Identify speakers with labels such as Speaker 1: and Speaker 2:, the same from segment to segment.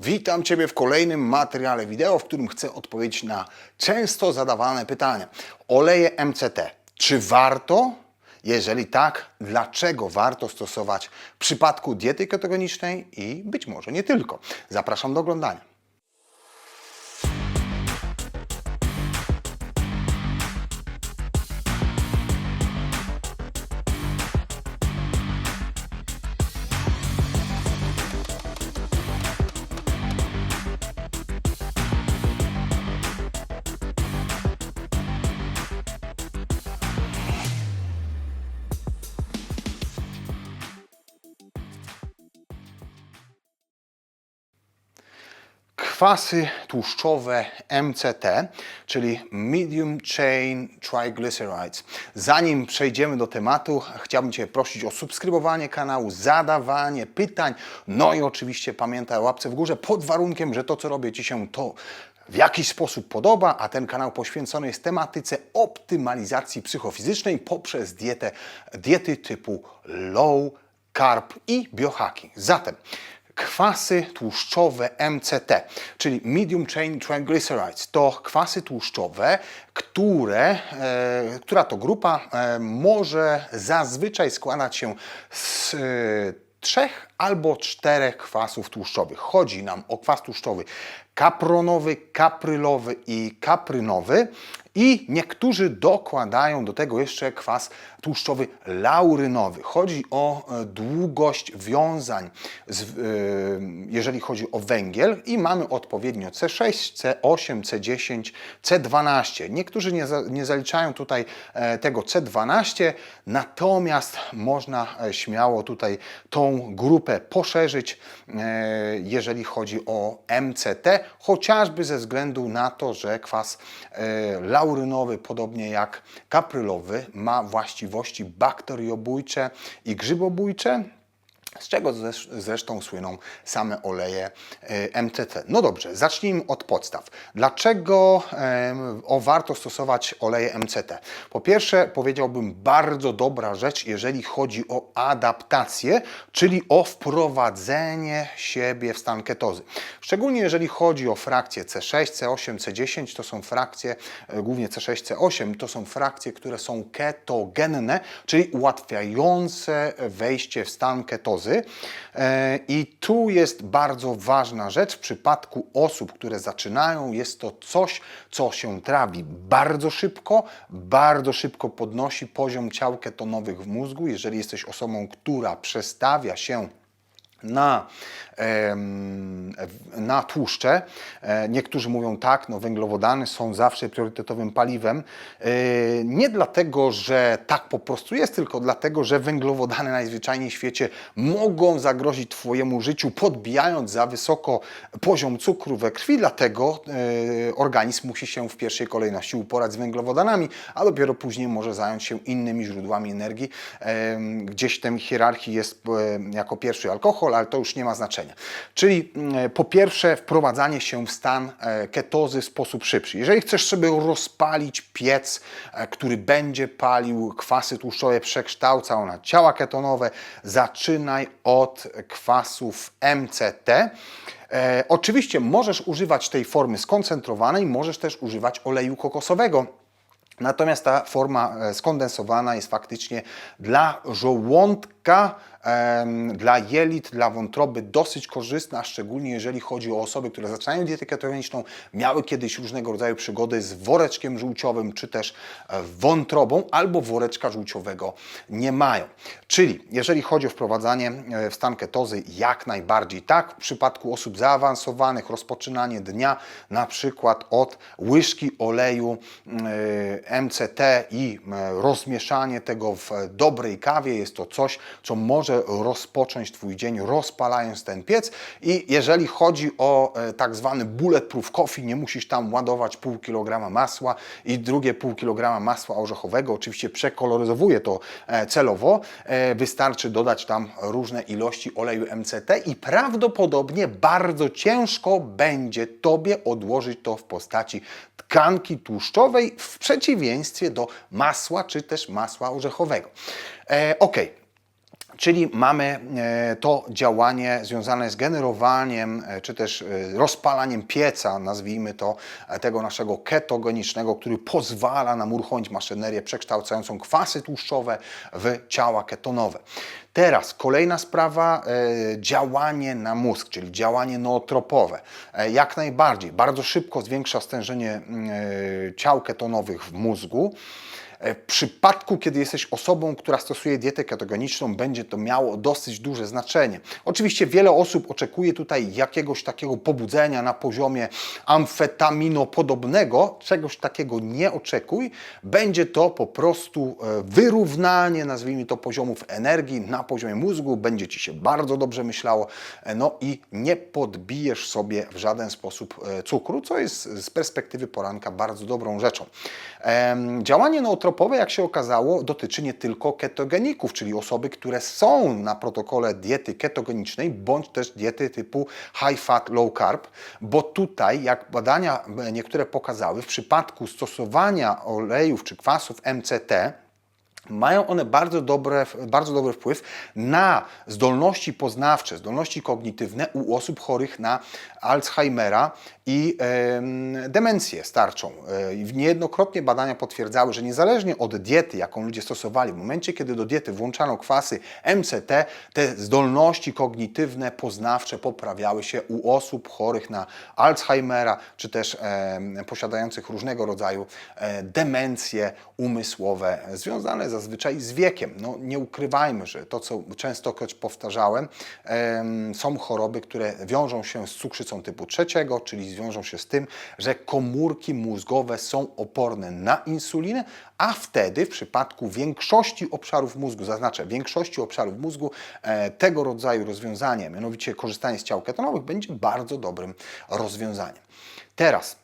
Speaker 1: Witam Ciebie w kolejnym materiale wideo, w którym chcę odpowiedzieć na często zadawane pytania. Oleje MCT. Czy warto? Jeżeli tak, dlaczego warto stosować w przypadku diety ketogenicznej i być może nie tylko? Zapraszam do oglądania. Kwasy tłuszczowe MCT, czyli Medium Chain Triglycerides. Zanim przejdziemy do tematu, chciałbym Cię prosić o subskrybowanie kanału, zadawanie pytań, no i oczywiście pamiętaj o łapce w górze, pod warunkiem, że to, co robię Ci się to w jakiś sposób podoba, a ten kanał poświęcony jest tematyce optymalizacji psychofizycznej poprzez dietę, diety typu low carb i biohacking. Zatem kwasy tłuszczowe MCT, czyli Medium Chain Triglycerides. To kwasy tłuszczowe, które, e, która to grupa e, może zazwyczaj składać się z e, trzech albo czterech kwasów tłuszczowych. Chodzi nam o kwas tłuszczowy kapronowy, kaprylowy i kaprynowy i niektórzy dokładają do tego jeszcze kwas tłuszczowy laurynowy. Chodzi o e, długość wiązań, e, jeżeli chodzi o węgiel i mamy odpowiednio C6, C8, C10, C12. Niektórzy nie, nie zaliczają tutaj e, tego C12, natomiast można śmiało tutaj tą grupę poszerzyć, e, jeżeli chodzi o MCT, chociażby ze względu na to, że kwas e, laurynowy, podobnie jak kaprylowy, ma właściwości bakteriobójcze i grzybobójcze, z czego zresz- zresztą słyną same oleje e, MCT. No dobrze, zacznijmy od podstaw. Dlaczego o, warto stosować oleje MCT? Po pierwsze, powiedziałbym bardzo dobra rzecz, jeżeli chodzi o adaptację, czyli o wprowadzenie siebie w stan ketozy. Szczególnie jeżeli chodzi o frakcje C6, C8, C10, to są frakcje, e, głównie C6, C8, to są frakcje, które są ketogenne, czyli ułatwiające wejście w stan ketozy. E, I tu jest bardzo ważna rzecz w przypadku osób, które zaczynają, jest to coś, co się trawi bardzo szybko, bardzo szybko podnosi poziom ciał ketonowych w mózgu. Jeżeli jesteś osobą, która przestawia się na, na tłuszcze. E, Niektórzy mówią tak, no węglowodany są zawsze priorytetowym paliwem. E, Nie dlatego, że tak po prostu jest, tylko dlatego, że węglowodany najzwyczajniej w świecie mogą zagrozić Twojemu życiu, podbijając za wysoko poziom cukru we krwi. Dlatego e, organizm musi się w pierwszej kolejności uporać z węglowodanami, a dopiero później może zająć się innymi źródłami energii. Gdzieś w tej hierarchii jest jako pierwszy alkohol, ale to już nie ma znaczenia. Czyli mm, po pierwsze wprowadzanie się w stan e, ketozy w sposób szybszy. Jeżeli chcesz sobie rozpalić piec, e, który będzie palił kwasy tłuszczowe, przekształcał na ciała ketonowe, zaczynaj od kwasów MCT. E, oczywiście możesz używać tej formy skoncentrowanej, możesz też używać oleju kokosowego. Natomiast ta forma e, skondensowana jest faktycznie dla żołądka, dla jelit, dla wątroby dosyć korzystna, szczególnie jeżeli chodzi o osoby, które zaczynają dietę ketogeniczną, miały kiedyś różnego rodzaju przygody z woreczkiem żółciowym, czy też e, wątrobą, albo woreczka żółciowego nie mają. Czyli jeżeli chodzi o wprowadzanie e, w stan ketozy, jak najbardziej tak. W przypadku osób zaawansowanych, rozpoczynanie dnia na przykład od łyżki oleju e, MCT i rozmieszanie tego w dobrej kawie jest to coś, co może rozpocząć Twój dzień, rozpalając ten piec. I jeżeli chodzi o e, tak zwany bulletproof coffee, nie musisz tam ładować pół kilograma masła i drugie pół kilograma masła orzechowego. Oczywiście przekoloryzowuję to e, celowo. E, Wystarczy dodać tam różne ilości oleju MCT i prawdopodobnie bardzo ciężko będzie Tobie odłożyć to w postaci tkanki tłuszczowej w przeciwieństwie do masła czy też masła orzechowego. E, ok. Czyli mamy e, to działanie związane z generowaniem, e, czy też e, rozpalaniem pieca, nazwijmy to, tego naszego ketogenicznego, który pozwala nam uruchomić maszynerię przekształcającą kwasy tłuszczowe w ciała ketonowe. Teraz kolejna sprawa, działanie na mózg, czyli działanie nootropowe. Jak najbardziej, bardzo szybko zwiększa stężenie ciał ketonowych w mózgu. E, W przypadku, kiedy jesteś osobą, która stosuje dietę ketogeniczną, będzie to miało dosyć duże znaczenie. Oczywiście wiele osób oczekuje tutaj jakiegoś takiego pobudzenia na poziomie amfetaminopodobnego. Czegoś takiego nie oczekuj. Będzie to po prostu e, wyrównanie, nazwijmy to, poziomów energii na poziomie mózgu. Będzie Ci się bardzo dobrze myślało. E, No i nie podbijesz sobie w żaden sposób cukru, co jest z perspektywy poranka bardzo dobrą rzeczą. Działanie nootropowe, jak się okazało, dotyczy nie tylko ketogeników, czyli osoby, które są na protokole diety ketogenicznej, bądź też diety typu high fat, low carb, bo tutaj, jak badania niektóre pokazały, w przypadku stosowania olejów czy kwasów MCT, mają one bardzo, dobre, bardzo dobry wpływ na zdolności poznawcze, zdolności kognitywne u osób chorych na Alzheimera i em, demencję starczą. E, Niejednokrotnie badania potwierdzały, że niezależnie od diety, jaką ludzie stosowali, w momencie, kiedy do diety włączano kwasy MCT, te zdolności kognitywne, poznawcze poprawiały się u osób chorych na Alzheimera, czy też em, posiadających różnego rodzaju e, demencje umysłowe, związane zazwyczaj z wiekiem. No, nie ukrywajmy, że to, co często powtarzałem, em, są choroby, które wiążą się z cukrzycą typu trzeciego, czyli wiążą się z tym, że komórki mózgowe są oporne na insulinę, a wtedy w przypadku większości obszarów mózgu, zaznaczę, większości obszarów mózgu, e, tego rodzaju rozwiązanie, mianowicie korzystanie z ciał ketonowych, będzie bardzo dobrym rozwiązaniem. Teraz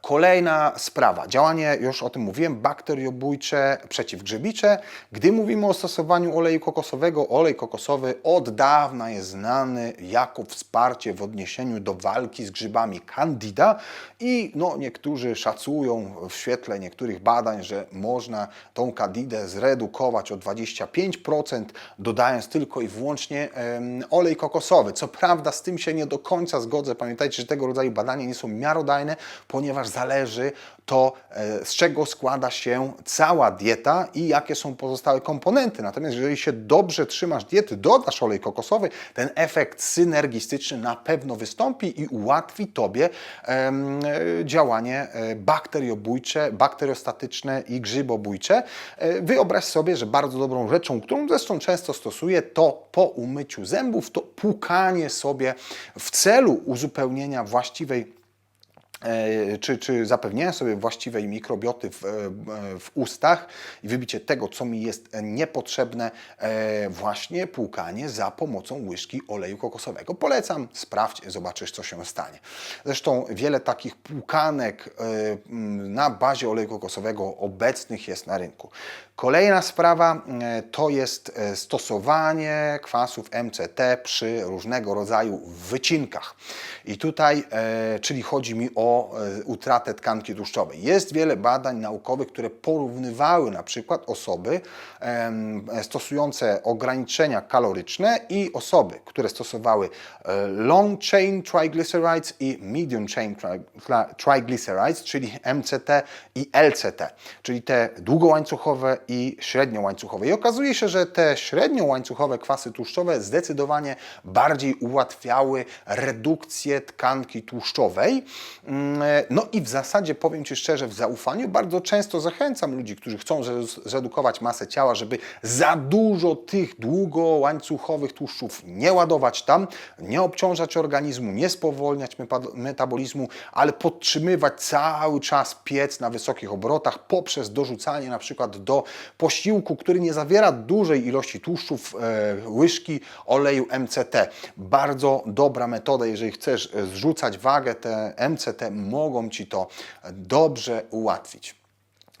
Speaker 1: Kolejna sprawa, działanie, już o tym mówiłem, bakteriobójcze, przeciwgrzybicze. Gdy mówimy o stosowaniu oleju kokosowego, olej kokosowy od dawna jest znany jako wsparcie w odniesieniu do walki z grzybami candida i no, niektórzy szacują w świetle niektórych badań, że można tą candidę zredukować o 25%, dodając tylko i wyłącznie olej kokosowy. Co prawda z tym się nie do końca zgodzę. Pamiętajcie, że tego rodzaju badania nie są miarodajne, ponieważ zależy to, e, z czego składa się cała dieta i jakie są pozostałe komponenty. Natomiast jeżeli się dobrze trzymasz diety, dodasz olej kokosowy, ten efekt synergistyczny na pewno wystąpi i ułatwi Tobie e, działanie e, bakteriobójcze, bakteriostatyczne i grzybobójcze. Wyobraź sobie, że bardzo dobrą rzeczą, którą zresztą często stosuję, to po umyciu zębów, to płukanie sobie w celu uzupełnienia właściwej czy, czy zapewnienia sobie właściwej mikrobioty w, e, w ustach i wybicie tego, co mi jest niepotrzebne, e, właśnie płukanie za pomocą łyżki oleju kokosowego. Polecam, sprawdź, zobaczysz, co się stanie. Zresztą wiele takich płukanek e, na bazie oleju kokosowego obecnych jest na rynku. Kolejna sprawa e, to jest e, stosowanie kwasów MCT przy różnego rodzaju wycinkach. I tutaj, e, czyli chodzi mi o e, utratę tkanki tłuszczowej. Jest wiele badań naukowych, które porównywały na przykład osoby stosujące ograniczenia kaloryczne i osoby, które stosowały e, long chain triglycerides i medium chain tri- triglycerides, czyli MCT i LCT, czyli te długołańcuchowe i średniołańcuchowe. I okazuje się, że te średniołańcuchowe kwasy tłuszczowe zdecydowanie bardziej ułatwiały redukcję tkanki tłuszczowej. Mm, No i w zasadzie powiem Ci szczerze, w zaufaniu bardzo często zachęcam ludzi, którzy chcą zre- zredukować masę ciała, żeby za dużo tych długołańcuchowych tłuszczów nie ładować tam, nie obciążać organizmu, nie spowolniać metabolizmu, ale podtrzymywać cały czas piec na wysokich obrotach poprzez dorzucanie na przykład do posiłku, który nie zawiera dużej ilości tłuszczów, e, łyżki oleju MCT. Bardzo dobra metoda, jeżeli chcesz e, zrzucać wagę, te MCT mogą Ci to dobrze ułatwić.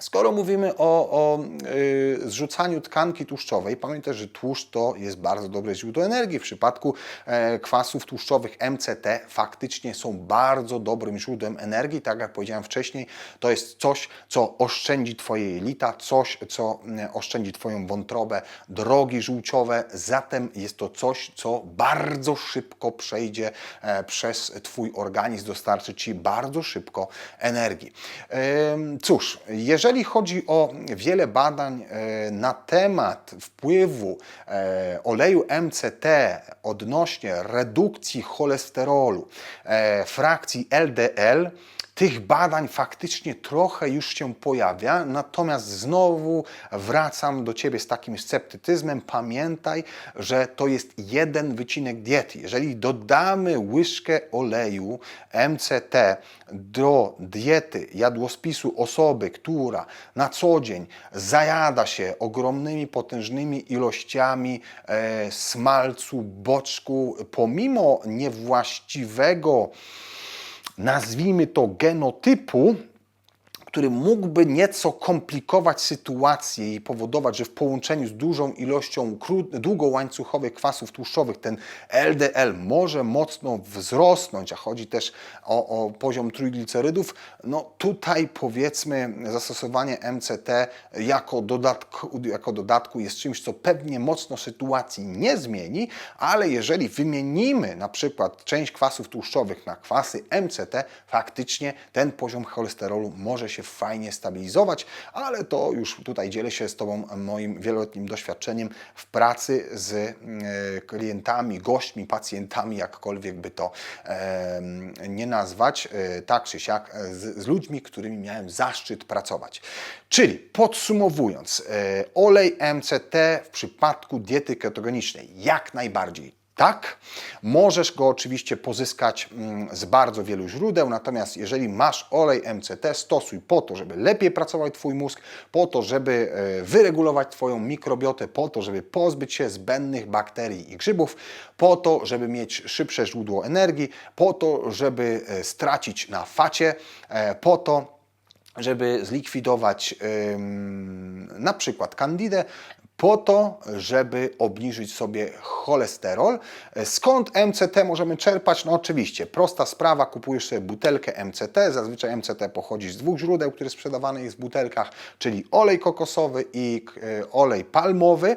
Speaker 1: Skoro mówimy o, o y, zrzucaniu tkanki tłuszczowej, pamiętaj, że tłuszcz to jest bardzo dobre źródło energii. W przypadku e, kwasów tłuszczowych MCT faktycznie są bardzo dobrym źródłem energii. Tak jak powiedziałem wcześniej, to jest coś, co oszczędzi Twoje jelita, coś, co mm, oszczędzi Twoją wątrobę, drogi żółciowe. Zatem jest to coś, co bardzo szybko przejdzie e, przez Twój organizm, dostarczy Ci bardzo szybko energii. Ym, Cóż, jeżeli chodzi o wiele badań e, na temat wpływu e, oleju MCT odnośnie redukcji cholesterolu, e, frakcji LDL, tych badań faktycznie trochę już się pojawia, natomiast znowu wracam do Ciebie z takim sceptycyzmem. Pamiętaj, że to jest jeden wycinek diety. Jeżeli dodamy łyżkę oleju MCT do diety, jadłospisu osoby, która na co dzień zajada się ogromnymi, potężnymi ilościami e, smalcu, boczku, pomimo niewłaściwego nazwijmy to genotypu, który mógłby nieco komplikować sytuację i powodować, że w połączeniu z dużą ilością długołańcuchowych kwasów tłuszczowych ten LDL może mocno wzrosnąć, a chodzi też o, o poziom trójglicerydów, no tutaj powiedzmy zastosowanie MCT jako dodatku, jako dodatku jest czymś, co pewnie mocno sytuacji nie zmieni, ale jeżeli wymienimy na przykład część kwasów tłuszczowych na kwasy MCT, faktycznie ten poziom cholesterolu może się fajnie stabilizować, ale to już tutaj dzielę się z Tobą moim wieloletnim doświadczeniem w pracy z e, klientami, gośćmi, pacjentami, jakkolwiek by to nie nazwać, e, tak czy siak, e, z, z ludźmi, którymi miałem zaszczyt pracować. Czyli podsumowując, olej MCT w przypadku diety ketogenicznej jak najbardziej tak, możesz go oczywiście pozyskać mm, z bardzo wielu źródeł, natomiast jeżeli masz olej MCT, stosuj po to, żeby lepiej pracował Twój mózg, po to, żeby e, wyregulować Twoją mikrobiotę, po to, żeby pozbyć się zbędnych bakterii i grzybów, po to, żeby mieć szybsze źródło energii, po to, żeby e, stracić na facie, e, po to, żeby zlikwidować ym, na przykład kandidę, po to, żeby obniżyć sobie cholesterol. Skąd MCT możemy czerpać? No oczywiście, prosta sprawa, kupujesz sobie butelkę MCT, zazwyczaj MCT pochodzi z dwóch źródeł, które sprzedawane jest w butelkach, czyli olej kokosowy i e, olej palmowy.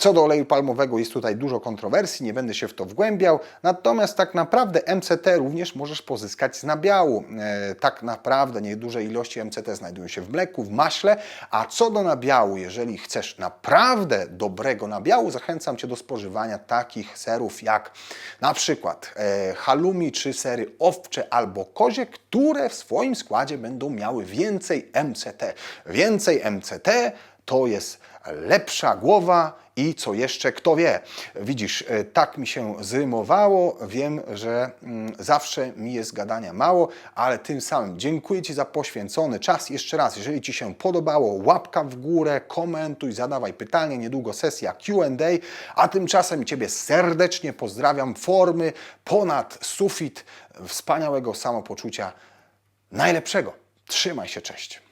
Speaker 1: Co do oleju palmowego jest tutaj dużo kontrowersji, nie będę się w to wgłębiał, natomiast tak naprawdę MCT również możesz pozyskać z nabiału. E, tak naprawdę nieduże ilości MCT znajdują się w mleku, w maśle, a co do nabiału, jeżeli chcesz naprawdę dobrego nabiału, zachęcam Cię do spożywania takich serów jak na przykład e, halloumi czy sery owcze albo kozie, które w swoim składzie będą miały więcej MCT. Więcej MCT to jest lepsza głowa i co jeszcze, kto wie. Widzisz, e, tak mi się zrymowało. Wiem, że mm, zawsze mi jest gadania mało, ale tym samym dziękuję Ci za poświęcony czas. Jeszcze raz, jeżeli Ci się podobało, łapka w górę, komentuj, zadawaj pytania. Niedługo sesja QA, a tymczasem Ciebie serdecznie pozdrawiam. Formy ponad sufit, wspaniałego samopoczucia, najlepszego. Trzymaj się, cześć.